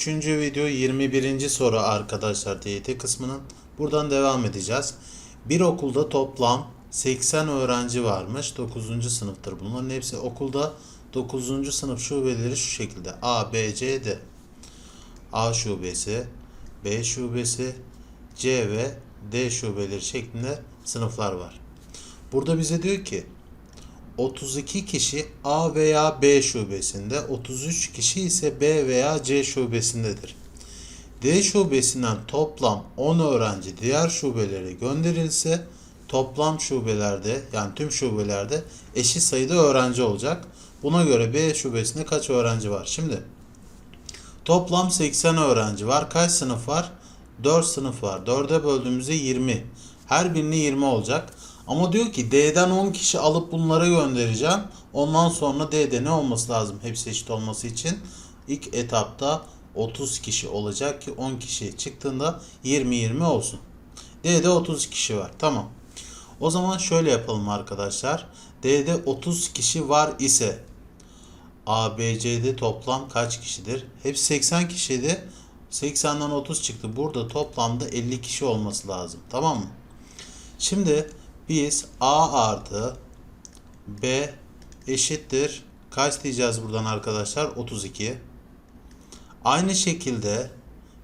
Üçüncü video 21. soru arkadaşlar TYT kısmının. Buradan devam edeceğiz. Bir okulda toplam 80 öğrenci varmış. 9. sınıftır bunların hepsi. Okulda 9. sınıf şubeleri şu şekilde. A, B, C, D. A şubesi, B şubesi, C ve D şubeleri şeklinde sınıflar var. Burada bize diyor ki 32 kişi A veya B şubesinde, 33 kişi ise B veya C şubesindedir. D şubesinden toplam 10 öğrenci diğer şubelere gönderilse toplam şubelerde yani tüm şubelerde eşit sayıda öğrenci olacak. Buna göre B şubesinde kaç öğrenci var? Şimdi toplam 80 öğrenci var. Kaç sınıf var? 4 sınıf var. 4'e böldüğümüzde 20. Her birine 20 olacak. Ama diyor ki D'den 10 kişi alıp bunlara göndereceğim. Ondan sonra D'de ne olması lazım hepsi eşit olması için? İlk etapta 30 kişi olacak ki 10 kişi çıktığında 20-20 olsun. D'de 30 kişi var. Tamam. O zaman şöyle yapalım arkadaşlar. D'de 30 kişi var ise ABC'de toplam kaç kişidir? Hepsi 80 kişiydi. 80'den 30 çıktı. Burada toplamda 50 kişi olması lazım. Tamam mı? Şimdi biz A artı B eşittir. Kaç diyeceğiz buradan arkadaşlar? 32. Aynı şekilde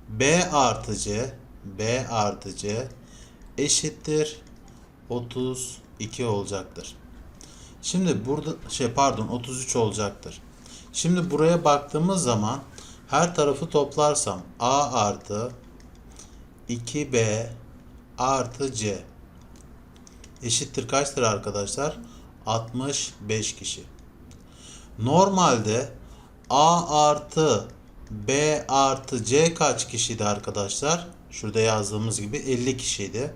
B artı C B artı C eşittir 32 olacaktır. Şimdi burada şey pardon 33 olacaktır. Şimdi buraya baktığımız zaman her tarafı toplarsam A artı 2B artı C eşittir kaçtır arkadaşlar? 65 kişi. Normalde A artı B artı C kaç kişiydi arkadaşlar? Şurada yazdığımız gibi 50 kişiydi.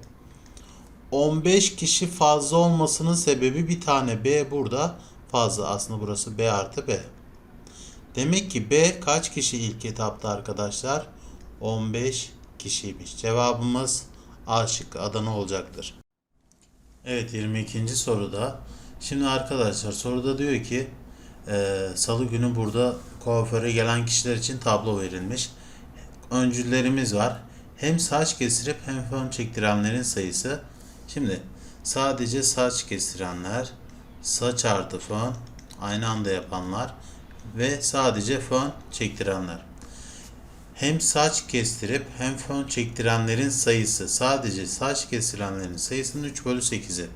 15 kişi fazla olmasının sebebi bir tane B burada fazla. Aslında burası B artı B. Demek ki B kaç kişi ilk etapta arkadaşlar? 15 kişiymiş. Cevabımız A şıkkı Adana olacaktır. Evet 22. soruda. Şimdi arkadaşlar soruda diyor ki e, salı günü burada kuaföre gelen kişiler için tablo verilmiş. Öncüllerimiz var. Hem saç kestirip hem fön çektirenlerin sayısı. Şimdi sadece saç kestirenler, saç artı fön aynı anda yapanlar ve sadece fön çektirenler. Hem saç kestirip hem fön çektirenlerin sayısı sadece saç kestirenlerin sayısının 3 bölü 8'i.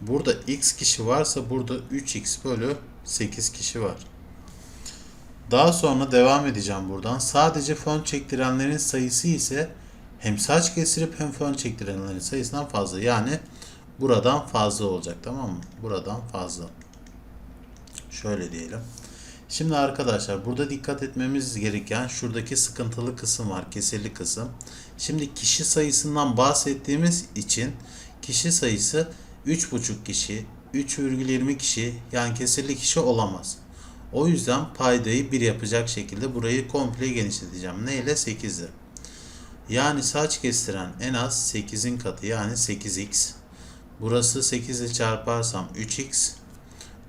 Burada x kişi varsa burada 3x bölü 8 kişi var. Daha sonra devam edeceğim buradan. Sadece fön çektirenlerin sayısı ise hem saç kestirip hem fön çektirenlerin sayısından fazla. Yani buradan fazla olacak tamam mı? Buradan fazla. Şöyle diyelim. Şimdi arkadaşlar burada dikkat etmemiz gereken şuradaki sıkıntılı kısım var. Kesirli kısım. Şimdi kişi sayısından bahsettiğimiz için kişi sayısı 3,5 kişi, 3,20 kişi yani kesirli kişi olamaz. O yüzden paydayı 1 yapacak şekilde burayı komple genişleteceğim. Ne ile? 8'i. Yani saç kestiren en az 8'in katı yani 8x. Burası 8 ile çarparsam 3x.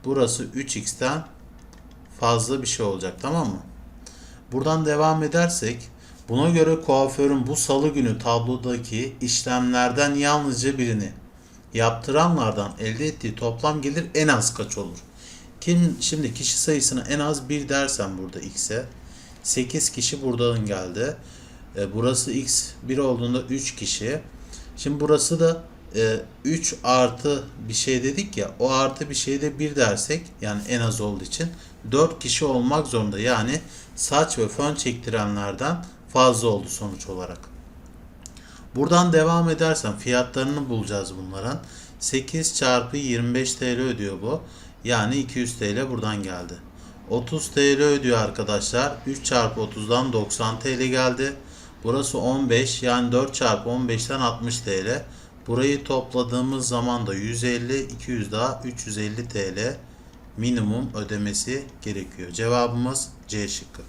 Burası 3x'ten fazla bir şey olacak tamam mı? Buradan devam edersek buna göre kuaförün bu salı günü tablodaki işlemlerden yalnızca birini yaptıranlardan elde ettiği toplam gelir en az kaç olur? Kim şimdi kişi sayısını en az 1 dersen burada x'e 8 kişi buradan geldi. E, burası x 1 olduğunda 3 kişi. Şimdi burası da e, 3 artı bir şey dedik ya o artı bir şeyde 1 dersek yani en az olduğu için 4 kişi olmak zorunda. Yani saç ve fön çektirenlerden fazla oldu sonuç olarak. Buradan devam edersem fiyatlarını bulacağız bunların. 8 çarpı 25 TL ödüyor bu. Yani 200 TL buradan geldi. 30 TL ödüyor arkadaşlar. 3 çarpı 30'dan 90 TL geldi. Burası 15 yani 4 çarpı 15'ten 60 TL. Burayı topladığımız zaman da 150, 200 daha 350 TL minimum ödemesi gerekiyor. Cevabımız C şıkkı.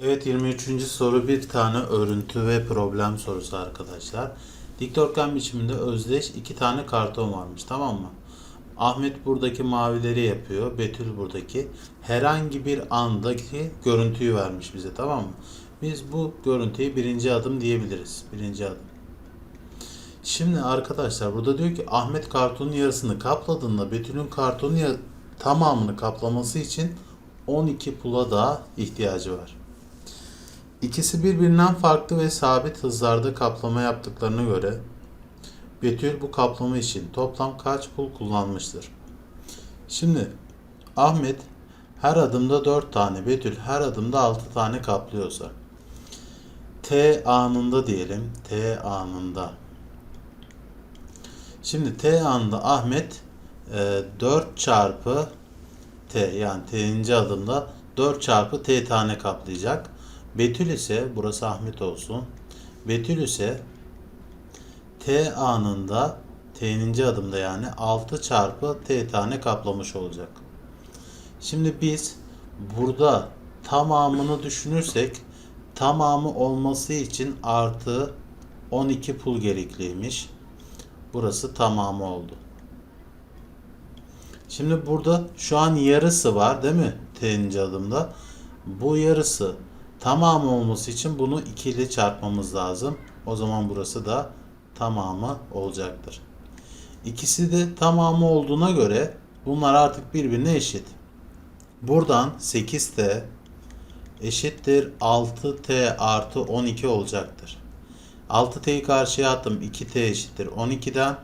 Evet 23. soru bir tane örüntü ve problem sorusu arkadaşlar. Dikdörtgen biçiminde özdeş iki tane karton varmış tamam mı? Ahmet buradaki mavileri yapıyor. Betül buradaki. Herhangi bir andaki görüntüyü vermiş bize tamam mı? Biz bu görüntüye birinci adım diyebiliriz. Birinci adım. Şimdi arkadaşlar burada diyor ki Ahmet kartonun yarısını kapladığında Betül'ün kartonun tamamını kaplaması için 12 pula daha ihtiyacı var. İkisi birbirinden farklı ve sabit hızlarda kaplama yaptıklarına göre Betül bu kaplama için toplam kaç pul kullanmıştır? Şimdi Ahmet her adımda 4 tane, Betül her adımda 6 tane kaplıyorsa T anında diyelim. T anında. Şimdi T anında Ahmet e, 4 çarpı T yani T'inci adımda 4 çarpı T tane kaplayacak. Betül ise burası Ahmet olsun. Betül ise T anında T'ninci adımda yani 6 çarpı T tane kaplamış olacak. Şimdi biz burada tamamını düşünürsek tamamı olması için artı 12 pul gerekliymiş. Burası tamamı oldu. Şimdi burada şu an yarısı var değil mi? T'ninci adımda. Bu yarısı tamamı olması için bunu 2 ile çarpmamız lazım. O zaman burası da tamamı olacaktır. İkisi de tamamı olduğuna göre bunlar artık birbirine eşit. Buradan 8T eşittir 6T artı 12 olacaktır. 6T'yi karşıya attım. 2T eşittir 12'den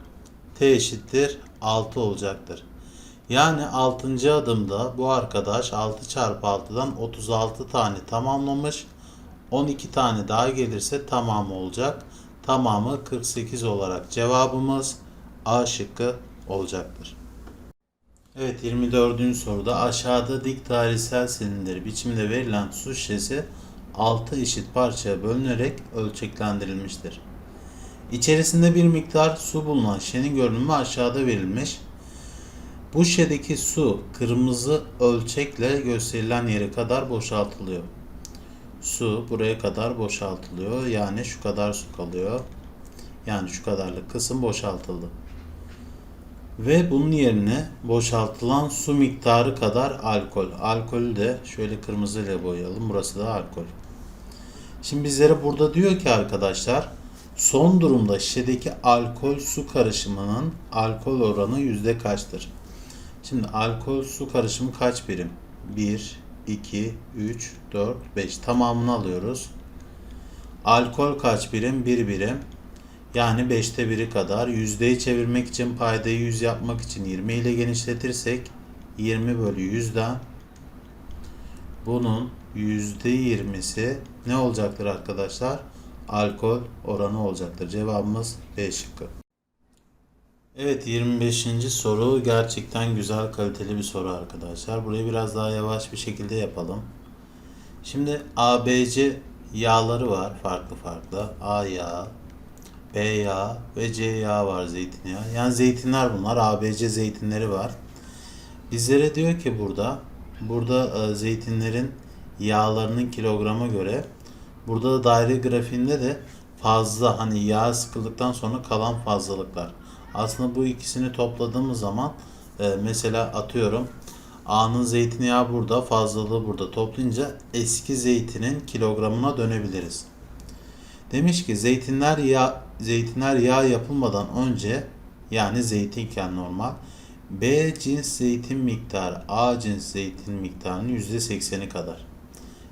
T eşittir 6 olacaktır. Yani 6. adımda bu arkadaş 6 çarpı 6'dan 36 tane tamamlamış. 12 tane daha gelirse tamamı olacak. Tamamı 48 olarak cevabımız A şıkkı olacaktır. Evet 24. soruda aşağıda dik tarihsel silindir biçimde verilen su şişesi 6 eşit parçaya bölünerek ölçeklendirilmiştir. İçerisinde bir miktar su bulunan şişenin görünümü aşağıda verilmiş. Bu şişedeki su kırmızı ölçekle gösterilen yere kadar boşaltılıyor. Su buraya kadar boşaltılıyor. Yani şu kadar su kalıyor. Yani şu kadarlık kısım boşaltıldı. Ve bunun yerine boşaltılan su miktarı kadar alkol. Alkolü de şöyle kırmızı ile boyayalım. Burası da alkol. Şimdi bizlere burada diyor ki arkadaşlar son durumda şişedeki alkol su karışımının alkol oranı yüzde kaçtır? Şimdi alkol su karışımı kaç birim? 1, 2, 3, 4, 5 tamamını alıyoruz. Alkol kaç birim? 1 birim. Yani 5'te 1'i kadar. Yüzdeyi çevirmek için paydayı 100 yapmak için 20 ile genişletirsek 20 bölü 100'den bunun %20'si ne olacaktır arkadaşlar? Alkol oranı olacaktır. Cevabımız B şıkkı. Evet 25. soru gerçekten güzel kaliteli bir soru arkadaşlar. Burayı biraz daha yavaş bir şekilde yapalım. Şimdi ABC yağları var farklı farklı. A yağı, B yağı ve C yağı var zeytinyağı. Yani zeytinler bunlar. ABC zeytinleri var. Bizlere diyor ki burada burada e, zeytinlerin yağlarının kilograma göre burada da daire grafiğinde de fazla hani yağ sıkıldıktan sonra kalan fazlalıklar. Aslında bu ikisini topladığımız zaman e, mesela atıyorum A'nın zeytinyağı burada fazlalığı burada toplayınca eski zeytinin kilogramına dönebiliriz. Demiş ki zeytinler yağ zeytinler yağ yapılmadan önce yani zeytinken normal B cins zeytin miktarı A cins zeytin miktarının %80'i kadar.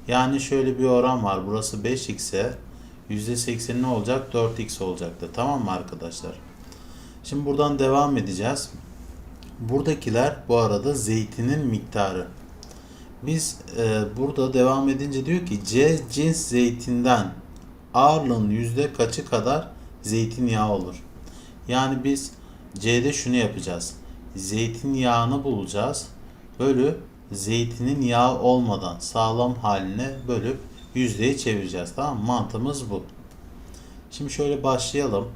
Yani şöyle bir oran var. Burası 5x ise %80 ne olacak? 4x olacaktır. Tamam mı arkadaşlar? Şimdi buradan devam edeceğiz. Buradakiler bu arada zeytinin miktarı. Biz e, burada devam edince diyor ki C cins zeytinden ağırlığın yüzde kaçı kadar zeytinyağı olur. Yani biz C'de şunu yapacağız. Zeytinyağını bulacağız. Bölü zeytinin yağ olmadan sağlam haline bölüp yüzdeyi çevireceğiz. Tamam mı? Mantığımız bu. Şimdi şöyle başlayalım.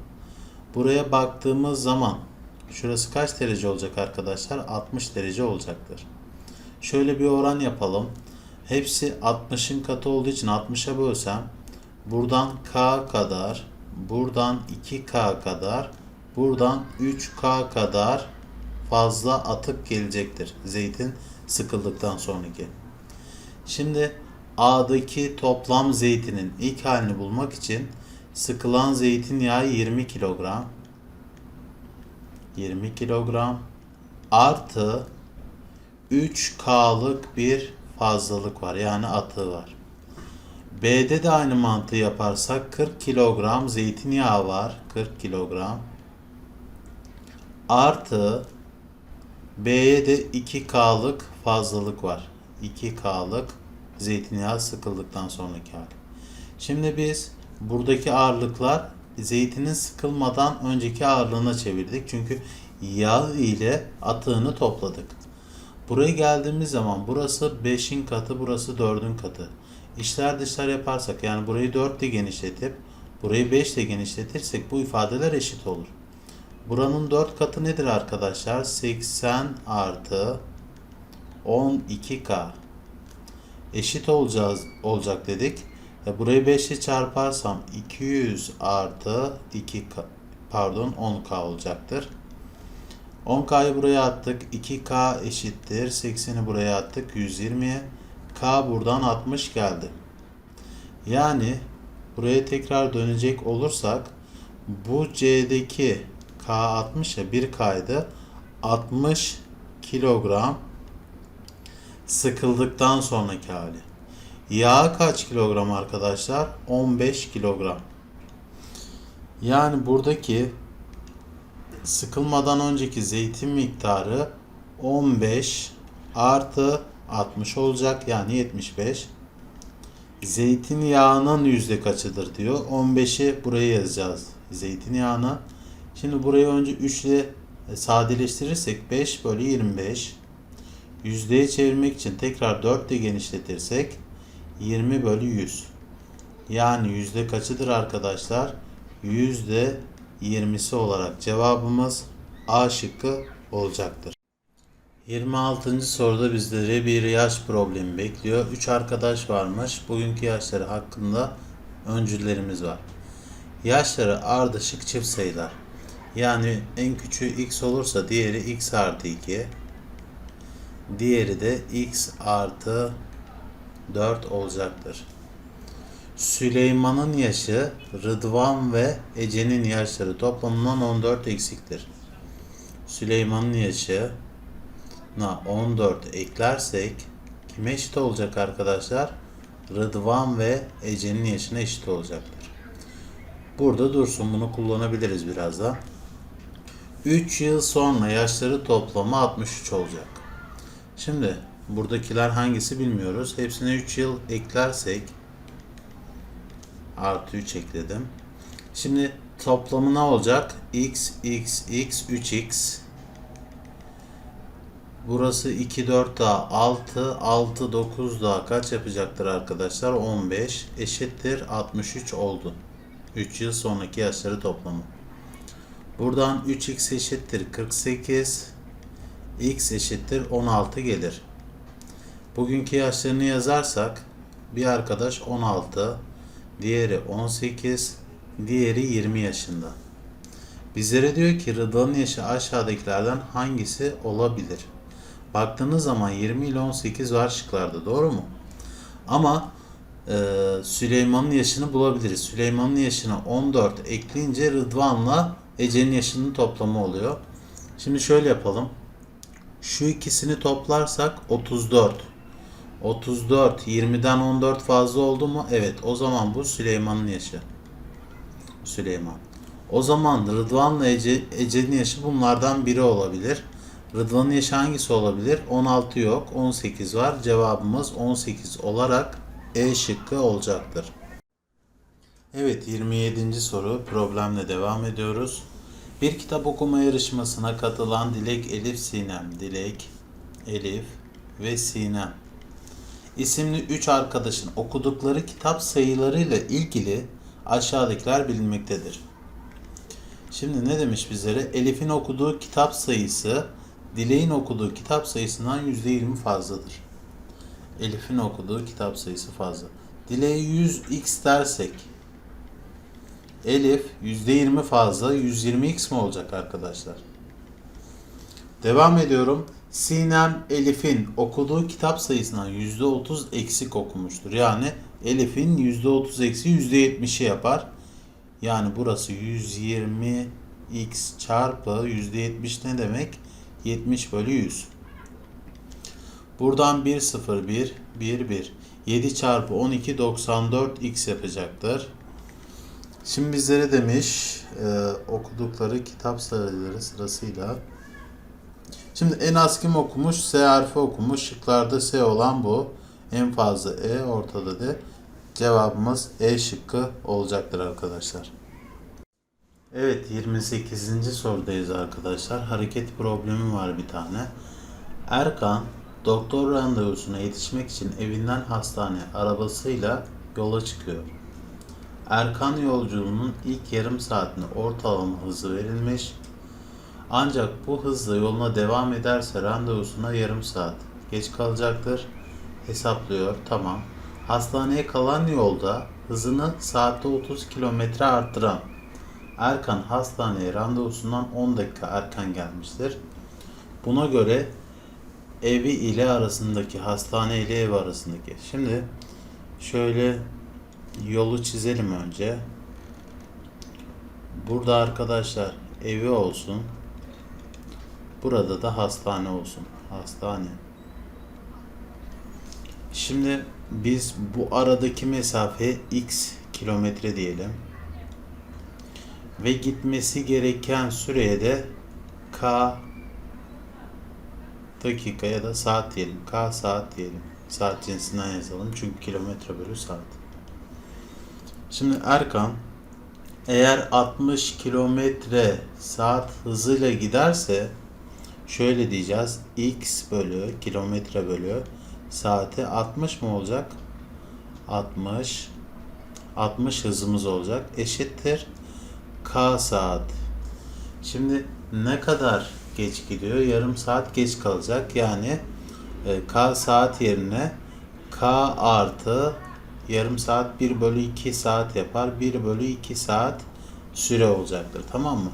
Buraya baktığımız zaman şurası kaç derece olacak arkadaşlar? 60 derece olacaktır. Şöyle bir oran yapalım. Hepsi 60'ın katı olduğu için 60'a bölsem buradan K kadar, buradan 2K kadar, buradan 3K kadar fazla atık gelecektir. Zeytin sıkıldıktan sonraki. Şimdi A'daki toplam zeytinin ilk halini bulmak için sıkılan zeytinyağı 20 kilogram 20 kilogram artı 3K'lık bir fazlalık var. Yani atığı var. B'de de aynı mantığı yaparsak 40 kilogram zeytinyağı var. 40 kilogram. Artı B'ye de 2K'lık fazlalık var. 2K'lık zeytinyağı sıkıldıktan sonraki hali. Şimdi biz buradaki ağırlıklar zeytinin sıkılmadan önceki ağırlığına çevirdik. Çünkü yağ ile atığını topladık. Buraya geldiğimiz zaman burası 5'in katı, burası 4'ün katı. İşler dışlar yaparsak yani burayı 4 ile genişletip burayı 5 ile genişletirsek bu ifadeler eşit olur. Buranın 4 katı nedir arkadaşlar? 80 artı 12K eşit olacağız olacak dedik. E burayı 5 ile çarparsam 200 artı 2K pardon 10K olacaktır. 10K'yı buraya attık. 2K eşittir. 80'i buraya attık. 120'ye. K buradan 60 geldi. Yani buraya tekrar dönecek olursak bu C'deki K 60 ya 1K'ydı. 60 kilogram sıkıldıktan sonraki hali. Yağ kaç kilogram arkadaşlar? 15 kilogram. Yani buradaki sıkılmadan önceki zeytin miktarı 15 artı 60 olacak yani 75. Zeytinyağının yüzde kaçıdır diyor. 15'i buraya yazacağız zeytinyağına. Şimdi burayı önce 3 ile sadeleştirirsek 5 bölü 25. Yüzdeye çevirmek için tekrar 4 ile genişletirsek 20 bölü 100. Yani yüzde kaçıdır arkadaşlar? Yüzde 20'si olarak cevabımız A şıkkı olacaktır. 26. soruda bizleri bir yaş problemi bekliyor. 3 arkadaş varmış. Bugünkü yaşları hakkında öncüllerimiz var. Yaşları ardışık çift sayılar. Yani en küçüğü x olursa diğeri x artı 2. Diğeri de x artı 4 olacaktır. Süleyman'ın yaşı Rıdvan ve Ece'nin yaşları toplamından 14 eksiktir. Süleyman'ın yaşı na 14 eklersek kime eşit olacak arkadaşlar? Rıdvan ve Ece'nin yaşına eşit olacaktır. Burada dursun bunu kullanabiliriz biraz da. 3 yıl sonra yaşları toplamı 63 olacak. Şimdi buradakiler hangisi bilmiyoruz. Hepsine 3 yıl eklersek artı 3 ekledim. Şimdi toplamı ne olacak? x, x, x, 3x. Burası 2, 4 daha 6, 6, 9 daha kaç yapacaktır arkadaşlar? 15 eşittir 63 oldu. 3 yıl sonraki yaşları toplamı. Buradan 3x eşittir 48, x eşittir 16 gelir. Bugünkü yaşlarını yazarsak bir arkadaş 16, diğeri 18, diğeri 20 yaşında. Bizlere diyor ki Rıdvan'ın yaşı aşağıdakilerden hangisi olabilir? Baktığınız zaman 20 ile 18 var şıklarda doğru mu? Ama e, Süleyman'ın yaşını bulabiliriz. Süleyman'ın yaşına 14 ekleyince Rıdvan'la Ece'nin yaşının toplamı oluyor. Şimdi şöyle yapalım. Şu ikisini toplarsak 34. 34 20'den 14 fazla oldu mu? Evet. O zaman bu Süleyman'ın yaşı. Süleyman. O zaman Rıdvan'la Ece, Ece'nin yaşı bunlardan biri olabilir. Rıdvan'ın yaşı hangisi olabilir? 16 yok. 18 var. Cevabımız 18 olarak E şıkkı olacaktır. Evet 27. soru problemle devam ediyoruz. Bir kitap okuma yarışmasına katılan Dilek Elif Sinem, Dilek, Elif ve Sinem isimli 3 arkadaşın okudukları kitap sayılarıyla ilgili aşağıdakiler bilinmektedir. Şimdi ne demiş bizlere? Elif'in okuduğu kitap sayısı Dilek'in okuduğu kitap sayısından %20 fazladır. Elif'in okuduğu kitap sayısı fazla. Dilek'e 100x dersek Elif %20 fazla 120x mi olacak arkadaşlar? Devam ediyorum. Sinem Elif'in okuduğu kitap sayısından %30 eksik okumuştur. Yani Elif'in %30 eksi %70'i yapar. Yani burası 120 x çarpı %70 ne demek? 70 bölü 100. Buradan 1 0 1 1 1 7 çarpı 12 94 x yapacaktır. Şimdi bizlere demiş e, okudukları kitap sayıları sırasıyla. Şimdi en az kim okumuş? S harfi okumuş. Şıklarda S olan bu. En fazla E ortada D. Cevabımız E şıkkı olacaktır arkadaşlar. Evet 28. sorudayız arkadaşlar. Hareket problemi var bir tane. Erkan doktor randevusuna yetişmek için evinden hastane arabasıyla yola çıkıyor. Erkan yolculuğunun ilk yarım saatinde ortalama hızı verilmiş. Ancak bu hızla yoluna devam ederse randevusuna yarım saat geç kalacaktır. Hesaplıyor. Tamam. Hastaneye kalan yolda hızını saatte 30 kilometre arttıran Erkan hastaneye randevusundan 10 dakika erken gelmiştir. Buna göre evi ile arasındaki hastane ile ev arasındaki. Şimdi şöyle yolu çizelim önce. Burada arkadaşlar evi olsun. Burada da hastane olsun. Hastane. Şimdi biz bu aradaki mesafe x kilometre diyelim. Ve gitmesi gereken süreye de k dakika ya da saat diyelim. K saat diyelim. Saat cinsinden yazalım. Çünkü kilometre bölü saat. Şimdi Erkan eğer 60 kilometre saat hızıyla giderse şöyle diyeceğiz. X bölü kilometre bölü saate 60 mı olacak? 60 60 hızımız olacak. Eşittir K saat. Şimdi ne kadar geç gidiyor? Yarım saat geç kalacak. Yani e, K saat yerine K artı yarım saat 1 bölü 2 saat yapar. 1 bölü 2 saat süre olacaktır. Tamam mı?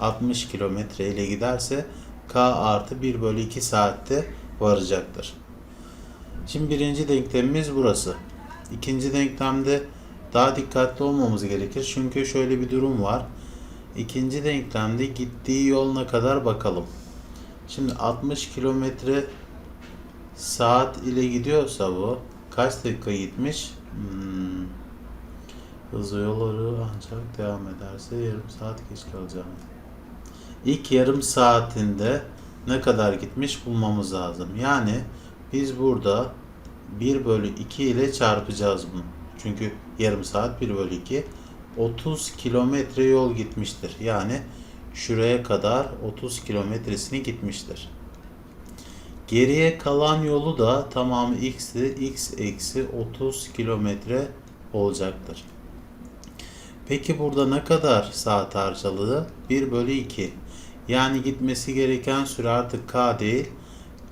60 kilometre ile giderse K artı 1 bölü 2 saatte varacaktır. Şimdi birinci denklemimiz burası. İkinci denklemde daha dikkatli olmamız gerekir. Çünkü şöyle bir durum var. İkinci denklemde gittiği yol ne kadar bakalım. Şimdi 60 kilometre saat ile gidiyorsa bu kaç dakika gitmiş? Hmm. Hızlı yolları ancak devam ederse yarım saat geç kalacağım. İlk yarım saatinde ne kadar gitmiş bulmamız lazım. Yani biz burada 1 bölü 2 ile çarpacağız bunu. Çünkü yarım saat 1 bölü 2 30 kilometre yol gitmiştir. Yani şuraya kadar 30 kilometresini gitmiştir. Geriye kalan yolu da tamamı x'ti. x eksi 30 kilometre olacaktır. Peki burada ne kadar saat harcadı? 1 bölü 2. Yani gitmesi gereken süre artık k değil.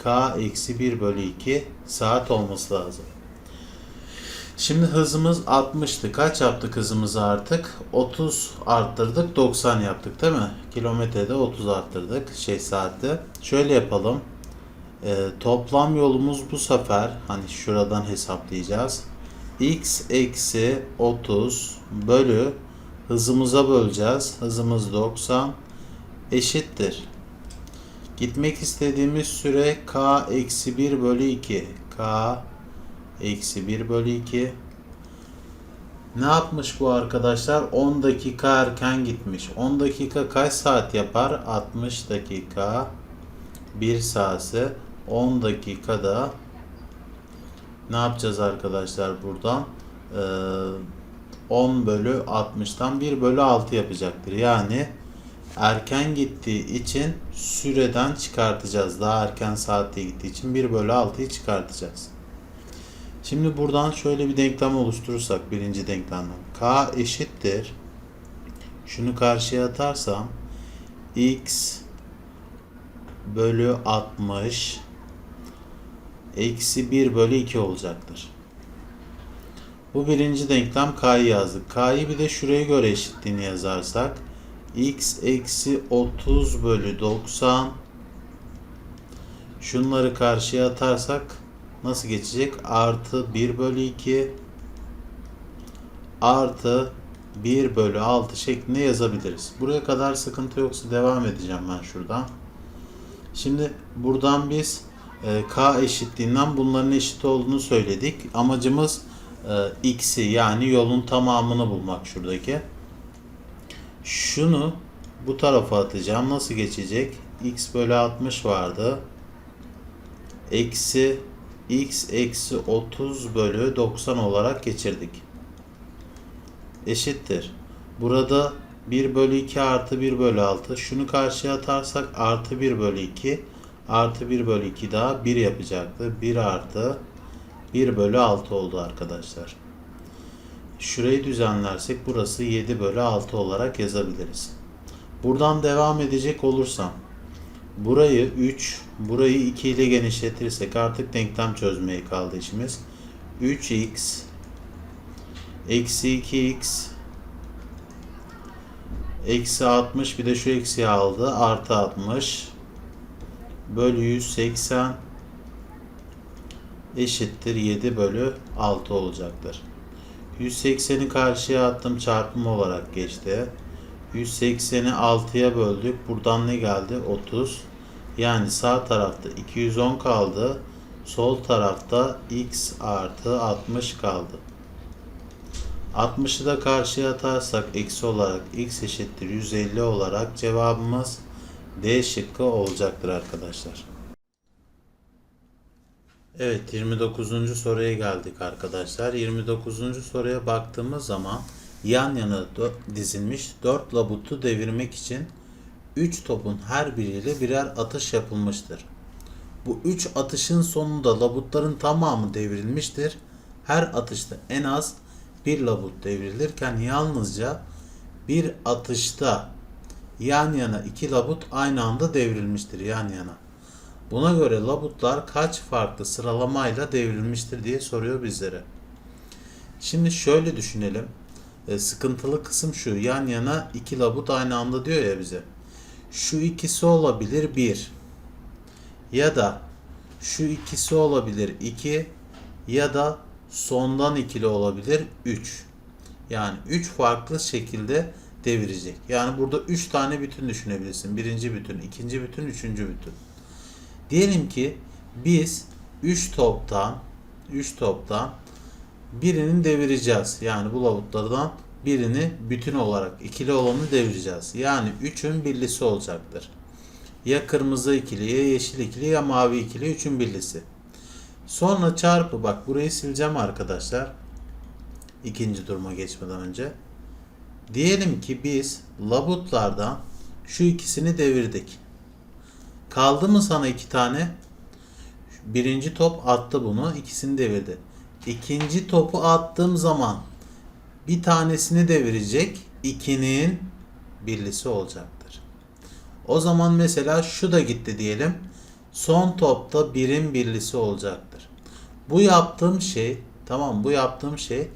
k eksi 1 bölü 2 saat olması lazım. Şimdi hızımız 60'tı. Kaç yaptık hızımızı artık? 30 arttırdık, 90 yaptık değil mi? Kilometrede 30 arttırdık şey saatte. Şöyle yapalım. Ee, toplam yolumuz bu sefer hani şuradan hesaplayacağız. x eksi 30 bölü hızımıza böleceğiz. Hızımız 90 eşittir. Gitmek istediğimiz süre k eksi 1 bölü 2. k eksi 1 bölü 2. Ne yapmış bu arkadaşlar? 10 dakika erken gitmiş. 10 dakika kaç saat yapar? 60 dakika 1 saatse 10 dakikada ne yapacağız arkadaşlar buradan? Ee, 10 bölü 60'tan 1 bölü 6 yapacaktır. Yani erken gittiği için süreden çıkartacağız. Daha erken saatte gittiği için 1 bölü 6'yı çıkartacağız. Şimdi buradan şöyle bir denklem oluşturursak birinci denklemden. K eşittir. Şunu karşıya atarsam x bölü 60 eksi 1 bölü 2 olacaktır. Bu birinci denklem K'yı yazdık. K'yı bir de şuraya göre eşitliğini yazarsak x eksi 30 bölü 90 Şunları karşıya atarsak nasıl geçecek? Artı 1 bölü 2 artı 1 bölü 6 şeklinde yazabiliriz. Buraya kadar sıkıntı yoksa devam edeceğim ben şuradan. Şimdi buradan biz k eşitliğinden bunların eşit olduğunu söyledik. Amacımız e, x'i yani yolun tamamını bulmak şuradaki. Şunu bu tarafa atacağım. Nasıl geçecek? x bölü 60 vardı. Eksi x eksi 30 bölü 90 olarak geçirdik. Eşittir. Burada 1 bölü 2 artı 1 bölü 6. Şunu karşıya atarsak artı 1 bölü 2 artı 1 bölü 2 daha 1 yapacaktı. 1 artı 1 bölü 6 oldu arkadaşlar. Şurayı düzenlersek burası 7 bölü 6 olarak yazabiliriz. Buradan devam edecek olursam burayı 3, burayı 2 ile genişletirsek artık denklem çözmeye kaldı işimiz. 3x eksi 2x eksi 60 bir de şu eksiği aldı artı 60 bölü 180 eşittir 7 bölü 6 olacaktır. 180'i karşıya attım çarpım olarak geçti. 180'i 6'ya böldük. Buradan ne geldi? 30. Yani sağ tarafta 210 kaldı. Sol tarafta x artı 60 kaldı. 60'ı da karşıya atarsak eksi olarak x eşittir 150 olarak cevabımız D şıkkı olacaktır arkadaşlar. Evet 29. soruya geldik arkadaşlar. 29. soruya baktığımız zaman yan yana dizilmiş 4 labutu devirmek için 3 topun her biriyle birer atış yapılmıştır. Bu 3 atışın sonunda labutların tamamı devrilmiştir. Her atışta en az bir labut devrilirken yalnızca bir atışta yan yana iki labut aynı anda devrilmiştir yan yana. Buna göre labutlar kaç farklı sıralamayla devrilmiştir diye soruyor bizlere. Şimdi şöyle düşünelim. E, sıkıntılı kısım şu. Yan yana iki labut aynı anda diyor ya bize. Şu ikisi olabilir bir. Ya da şu ikisi olabilir iki. Ya da sondan ikili olabilir 3. Yani 3 farklı şekilde devirecek. Yani burada 3 tane bütün düşünebilirsin. Birinci bütün, ikinci bütün, üçüncü bütün. Diyelim ki biz 3 toptan 3 toptan birini devireceğiz. Yani bu lavutlardan birini bütün olarak ikili olanı devireceğiz. Yani 3'ün birlisi olacaktır. Ya kırmızı ikili, ya yeşil ikili, ya mavi ikili 3'ün birlisi. Sonra çarpı bak burayı sileceğim arkadaşlar. İkinci duruma geçmeden önce. Diyelim ki biz labutlardan şu ikisini devirdik. Kaldı mı sana iki tane? Birinci top attı bunu. ikisini devirdi. İkinci topu attığım zaman bir tanesini devirecek. ikinin birlisi olacaktır. O zaman mesela şu da gitti diyelim. Son topta birin birlisi olacaktır. Bu yaptığım şey tamam bu yaptığım şey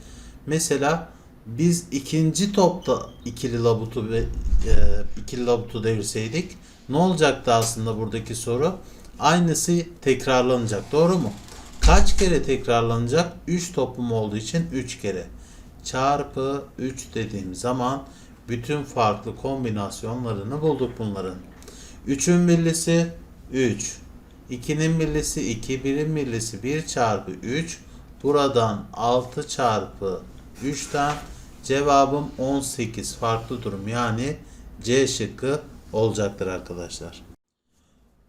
mesela biz ikinci topta ikili labutu ve e, ikili labutu devirseydik ne olacaktı aslında buradaki soru? Aynısı tekrarlanacak. Doğru mu? Kaç kere tekrarlanacak? 3 topum olduğu için 3 kere. Çarpı 3 dediğim zaman bütün farklı kombinasyonlarını bulduk bunların. 3'ün birlisi 3. 2'nin birlisi 2. 1'in birlisi 1 çarpı 3. Buradan 6 çarpı 3'ten cevabım 18 farklı durum. Yani C şıkkı olacaktır arkadaşlar.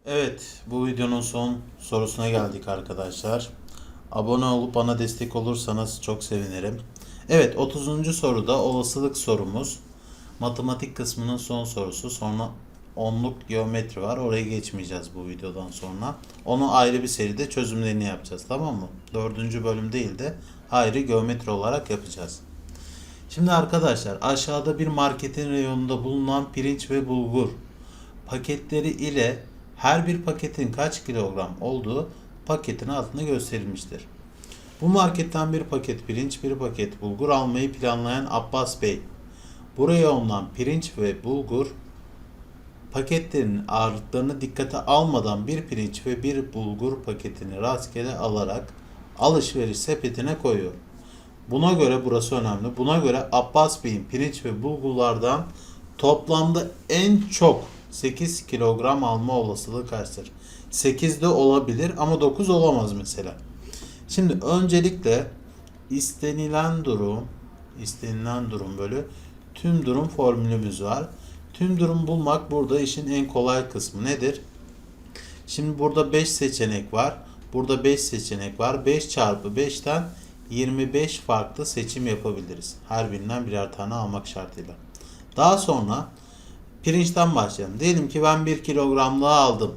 Evet bu videonun son sorusuna geldik arkadaşlar. Abone olup bana destek olursanız çok sevinirim. Evet 30. soruda olasılık sorumuz. Matematik kısmının son sorusu. Sonra onluk geometri var. Oraya geçmeyeceğiz bu videodan sonra. Onu ayrı bir seride çözümlerini yapacağız tamam mı? Dördüncü bölüm değil de ayrı geometri olarak yapacağız. Şimdi arkadaşlar aşağıda bir marketin reyonunda bulunan pirinç ve bulgur paketleri ile her bir paketin kaç kilogram olduğu paketin altında gösterilmiştir. Bu marketten bir paket pirinç, bir paket bulgur almayı planlayan Abbas Bey, buraya alınan pirinç ve bulgur paketlerin ağırlıklarını dikkate almadan bir pirinç ve bir bulgur paketini rastgele alarak alışveriş sepetine koyuyor. Buna göre burası önemli. Buna göre Abbas Bey'in pirinç ve bulgurlardan toplamda en çok 8 kilogram alma olasılığı kaçtır? 8 de olabilir ama 9 olamaz mesela. Şimdi öncelikle istenilen durum, istenilen durum bölü tüm durum formülümüz var. Tüm durum bulmak burada işin en kolay kısmı nedir? Şimdi burada 5 seçenek var. Burada 5 seçenek var. 5 çarpı 5'ten 25 farklı seçim yapabiliriz. Her birinden birer tane almak şartıyla. Daha sonra pirinçten başlayalım. Diyelim ki ben 1 kilogramlığı aldım.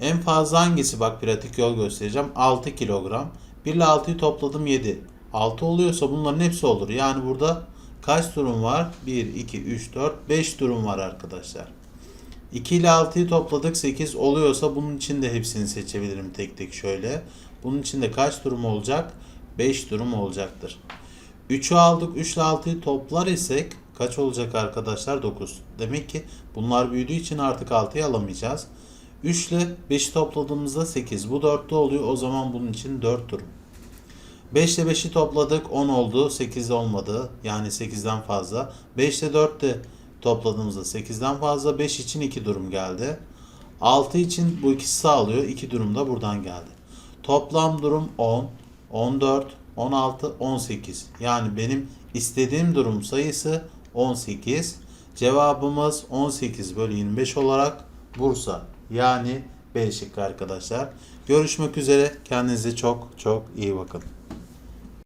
En fazla hangisi? Bak pratik yol göstereceğim. 6 kilogram. 1 ile 6'yı topladım 7. 6 oluyorsa bunların hepsi olur. Yani burada kaç durum var? 1, 2, 3, 4, 5 durum var arkadaşlar. 2 ile 6'yı topladık 8 oluyorsa bunun için de hepsini seçebilirim tek tek şöyle. Bunun için de kaç durum olacak? 5 durum olacaktır. 3'ü aldık 3 ile 6'yı toplar isek kaç olacak arkadaşlar? 9. Demek ki bunlar büyüdüğü için artık 6'yı alamayacağız. 3 ile 5'i topladığımızda 8. Bu 4'te oluyor. O zaman bunun için 4 durum. 5 ile 5'i topladık 10 oldu. 8 olmadı. Yani 8'den fazla. 5 ile 4 de topladığımızda 8'den fazla. 5 için 2 durum geldi. 6 için bu ikisi sağlıyor. 2 durum da buradan geldi. Toplam durum 10, 14, 16, 18. Yani benim istediğim durum sayısı 18. Cevabımız 18 bölü 25 olarak Bursa. Yani B şıkkı arkadaşlar. Görüşmek üzere. Kendinize çok çok iyi bakın.